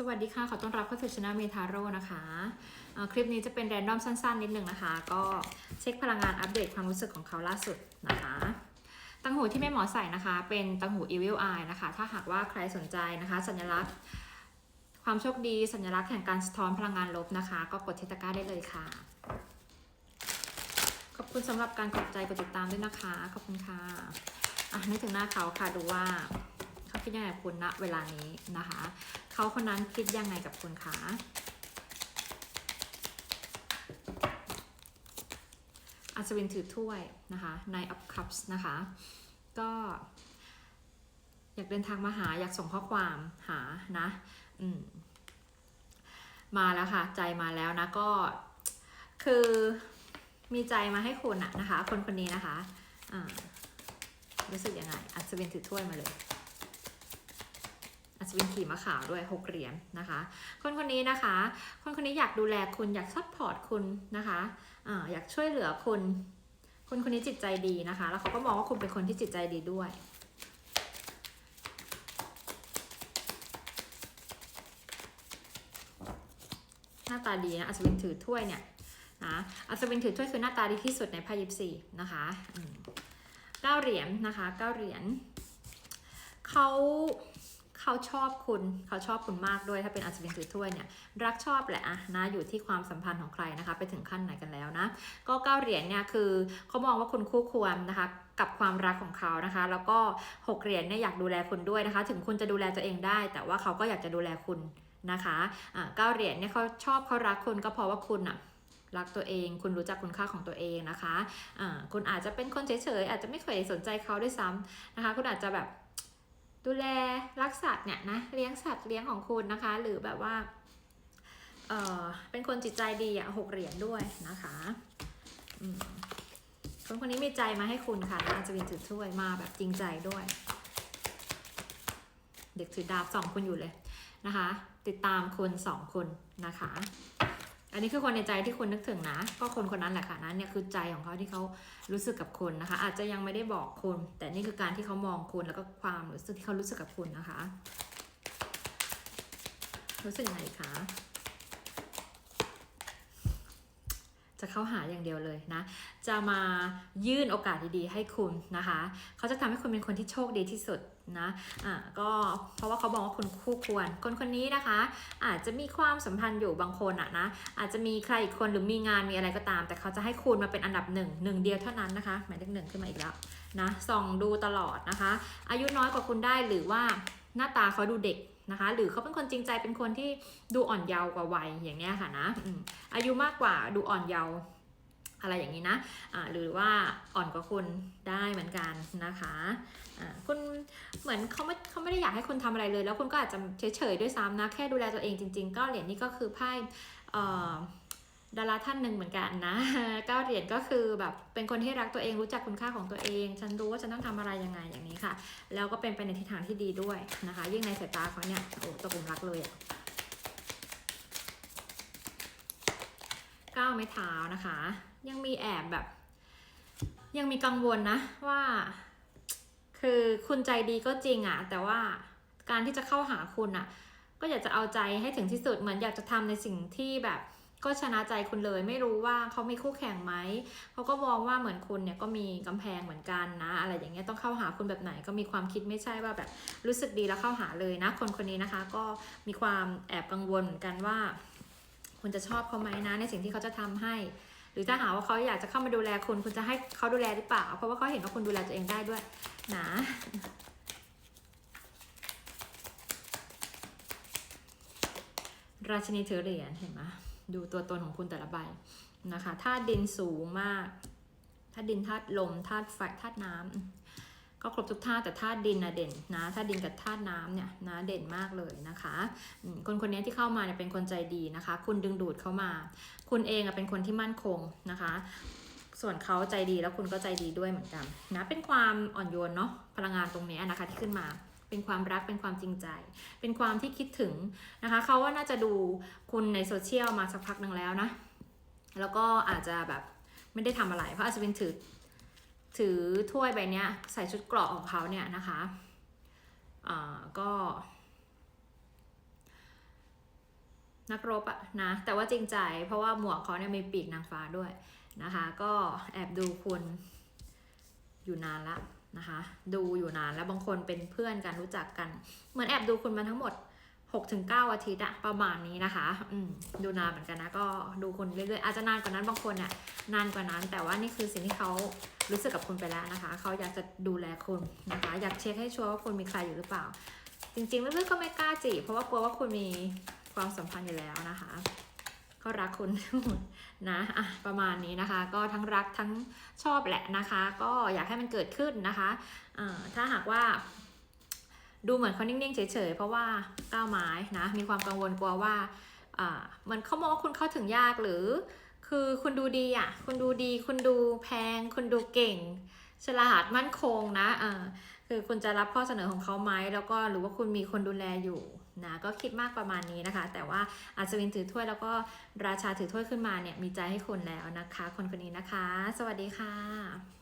สวัสดีค่ะ ขอต้อนรับเข้าสู่ช anel เมทาโร่นะคะ คลิปนี้จะเป็นแรนดอมสั้น ๆ นิดนึงนะคะ ก็เช็คพลังงานอัปเดตความรู้สึกของเขาล่าสุดนะคะ ตังหูที่แม่หมอใส่นะคะ เป็นตังหู Evil Eye นะคะ ถ้าหากว่าใครสนใจนะคะ สัญลักษณ์ ความโชคดี สัญลักษณ์แห่งการสะท้อนพลังงานลบนะคะ ก็กดเทตะกร้าได้เลยค่ะ ขอบคุณสำหรับการกดใจกดติดตามด้วยนะคะ ขอบคุณค่ะอะนึกถึงหน้าเขาค่ะดูว่า คิดยังไงกับคุณณเวลานี้นะคะ เขาคนนั้นคิดยังไงกับคุณคะอัศวินถือถ้วยนะคะ Nine of Cups นะคะ ก็อยากเดินทางมาหาอยากส่งข้อความหานะอืมมาแล้วค่ะ ใจมาแล้วนะก็คือมีใจมาให้คุณอะนะคะ คนคนนี้นะคะอ่ารู้สึกยังไงอัศวินถือถ้วยมาเลย ศวินขี่ม้าขาวด้วยหกเหรียญนะคะ คนคนนี้นะคะ คนคนนี้อยากดูแลคุณอยากซัพพอร์ตคุณนะคะอาอยากช่วยเหลือคุณ คนคนนี้จิตใจดีนะคะ แล้วเขาก็มองว่าคุณเป็นคนที่จิตใจดีด้วยหน้าตาดีนะอัศวินถือถ้วยเนี่ยนะอัศวินถือถ้วยคือหน้าตาดีที่สุดในไพ่ยิปซีนะคะเก้าเหรียญนะคะเก้าเหรียญเขา เขาชอบคุณเขาชอบคุณมากด้วยถ้าเป็นอัศวินถือถ้วยเนี่ยรักชอบแหละอะนะอยู่ที่ความสัมพันธ์ของใครนะคะ ไปถึงขั้นไหนกันแล้วนะ ก็เก้าเหรียญเนี่ยคือเขามองว่าคุณคู่ควรนะคะกับความรักของเขานะคะ แล้วก็หกเหรียญเนี่ยอยากดูแลคุณด้วยนะคะ ถึงคุณจะดูแลตัวเองได้ แต่ว่าเขาก็อยากจะดูแลคุณนะคะอ่าเก้าเหรียญเนี่ยเขาชอบเขารักคุณก็เพราะว่าคุณอะรักตัวเอง คุณรู้จักคุณค่าของตัวเองนะคะอ่าคุณอาจจะเป็นคนเฉยๆอาจจะไม่เคยสนใจเขาด้วยซ้ำนะคะ คุณอาจจะแบบ ดูแลรักสัตว์เนี่ยนะเลี้ยงสัตว์เลี้ยงของคุณนะคะ หรือแบบว่าเออเป็นคนจิตใจดีอะหกเหรียญด้วยนะคะคนคนนี้มีใจมาให้คุณค่ะอาจจะวินถือถ้วยมาแบบจริงใจด้วย เด็กถือดาบสองคนอยู่เลยนะคะ ติดตามคุณสองคนนะคะ อันนี้คือคนในใจที่คุณนึกถึงนะ ก็คนคนนั้นแหละค่ะนั้นเนี่ยคือใจของเขาที่เขารู้สึกกับคุณนะคะ อาจจะยังไม่ได้บอกคุณ แต่นี่คือการที่เขามองคุณแล้วก็ความรู้สึกที่เขารู้สึกกับคุณนะคะ รู้สึกไงคะ จะเข้าหาอย่างเดียวเลยนะ จะมายื่นโอกาสดีๆให้คุณนะคะ เขาจะทำให้คุณเป็นคนที่โชคดีที่สุดนะอ่าก็เพราะว่าเขาบอกว่าคุณคู่ควร คนคนนี้นะคะ อาจจะมีความสัมพันธ์อยู่บางคนอะนะอาจจะมีใครอีกคนหรือมีงานมีอะไรก็ตาม แต่เขาจะให้คุณมาเป็นอันดับหนึ่งหนึ่งเดียวเท่านั้นนะคะ หมายเลขหนึ่งขึ้นมาอีกแล้วนะส่องดูตลอดนะคะ อายุน้อยกว่าคุณได้หรือว่าหน้าตาเขาดูเด็ก นะคะ หรือเขาเป็นคนจริงใจเป็นคนที่ดูอ่อนเยาว์กว่าวัยอย่างเนี้ยค่ะนะอายุมากกว่าดูอ่อนเยาว์อะไรอย่างนี้นะะหรือว่าอ่อนกว่าคุณได้เหมือนกันนะคะะคุณเหมือนเขาไม่เขาไม่ได้อยากให้คุณทำอะไรเลย แล้วคุณก็อาจจะเฉยๆด้วยซ้ำนะแค่ดูแลตัวเองจริง ๆ ก็เหรียญนี้ก็คือไพ่ ดาราท่านหนึ่งเหมือนกันนะเก้าเหรียญก็คือแบบเป็นคนที่รักตัวเองรู้จักคุณค่าของตัวเอง ฉันรู้ว่าฉันต้องทำอะไรยังไงอย่างนี้ค่ะ แล้วก็เป็นไปในทิศทางที่ดีด้วยนะคะ ยิ่งในสายตาเขาเนี่ยโอ้ตกหลุมรักเลยอะก้าวไม้เท้านะคะ ยังมีแอบแบบ ยังมีกังวลนะว่า คือคุณใจดีก็จริงอะแต่ว่าการที่จะเข้าหาคุณอะก็อยากจะเอาใจให้ถึงที่สุดเหมือนอยากจะทำในสิ่งที่แบบ ก็ชนะใจคุณเลย ไม่รู้ว่าเขามีคู่แข่งไหมเขาก็มองว่าเหมือนคุณเนี่ยก็มีกำแพงเหมือนกันนะ อะไรอย่างเงี้ยต้องเข้าหาคุณแบบไหนก็มีความคิดไม่ใช่ว่าแบบรู้สึกดีแล้วเข้าหาเลยนะ คนคนนี้นะคะ ก็มีความแอบกังวลเหมือนกันว่า คุณจะชอบเขาไหมนะ ในสิ่งที่เขาจะทำให้หรือถ้าหาว่าเขาอยากจะเข้ามาดูแลคุณ คุณจะให้เขาดูแลหรือเปล่า เพราะว่าเขาเห็นว่าคุณดูแลตัวเองได้ด้วยนะราชินีถือเหรียญเห็นไหม ดูตัวตนของคุณแต่ละใบนะคะธาตุดินสูงมากธาตุดินธาตุลมธาตุไฟธาตุน้ำก็ครบทุกธาตุแต่ธาตุดินนะเด่นนะธาตุดินกับธาตุน้ำเนี่ยนะเด่นมากเลยนะคะคนคนนี้ที่เข้ามาเนี่ยเป็นคนใจดีนะคะ คุณดึงดูดเข้ามา คุณเองอะเป็นคนที่มั่นคงนะคะ ส่วนเขาใจดีแล้วคุณก็ใจดีด้วยเหมือนกันนะเป็นความอ่อนโยนเนาะพลังงานตรงนี้นะคะที่ขึ้นมา เป็นความรักเป็นความจริงใจ เป็นความที่คิดถึงนะคะเขาว่าน่าจะดูคุณในโซเชียลมาสักพักหนึ่งแล้วนะ แล้วก็อาจจะแบบไม่ได้ทำอะไร เพราะอาจจะเป็นถือถือถ้วยใบเนี้ยใส่ชุดเกราะของเขาเนี่ยนะคะอ่าก็นักรบอะนะแต่ว่าจริงใจเพราะว่าหมวกเขาเนี่ยมีปีกนางฟ้าด้วยนะคะ ก็แอบดูคุณอยู่นานละ นะคะ ดูอยู่นานแล้วบางคนเป็นเพื่อนกันรู้จักกัน เหมือนแอบดูคุณมาทั้งหมด 6-9 อาทิตย์อะประมาณนี้นะคะอืมดูนานเหมือนกันนะก็ดูคุณเรื่อยๆอาจจะนานกว่านั้นบางคนเนี่ยนานกว่านั้น แต่ว่านี่คือสิ่งที่เขารู้สึกกับคุณไปแล้วนะคะเขาอยากจะดูแลคุณนะคะ อยากเช็คให้ชัวร์ว่าคุณมีใครอยู่หรือเปล่า จริงๆลึกๆก็ไม่กล้าจีบเพราะว่ากลัวว่าคุณมีความสัมพันธ์อยู่แล้วนะคะ เขารักคุณนะอะประมาณนี้นะคะ ก็ทั้งรักทั้งชอบแหละนะคะ ก็อยากให้มันเกิดขึ้นนะคะอ่าถ้าหากว่าดูเหมือนเขานิ่งๆ เฉยๆ เพราะว่าก้าวไม้นะ มีความกังวลกลัวว่าอ่าเหมือนเขามองว่าคุณเข้าถึงยากหรือ คือคุณดูดีอะ คุณดูดี คุณดูแพง คุณดูเก่ง ฉลาดมั่นคงนะเออคือคุณจะรับข้อเสนอของเขาไหมแล้วก็หรือว่าคุณมีคนดูแลอยู่ นะก็คิดมากประมาณนี้นะคะ แต่ว่าอัศวินถือถ้วยแล้วก็ราชาถือถ้วยขึ้นมาเนี่ยมีใจให้คุณแล้วนะคะ คนคนนี้นะคะ สวัสดีค่ะ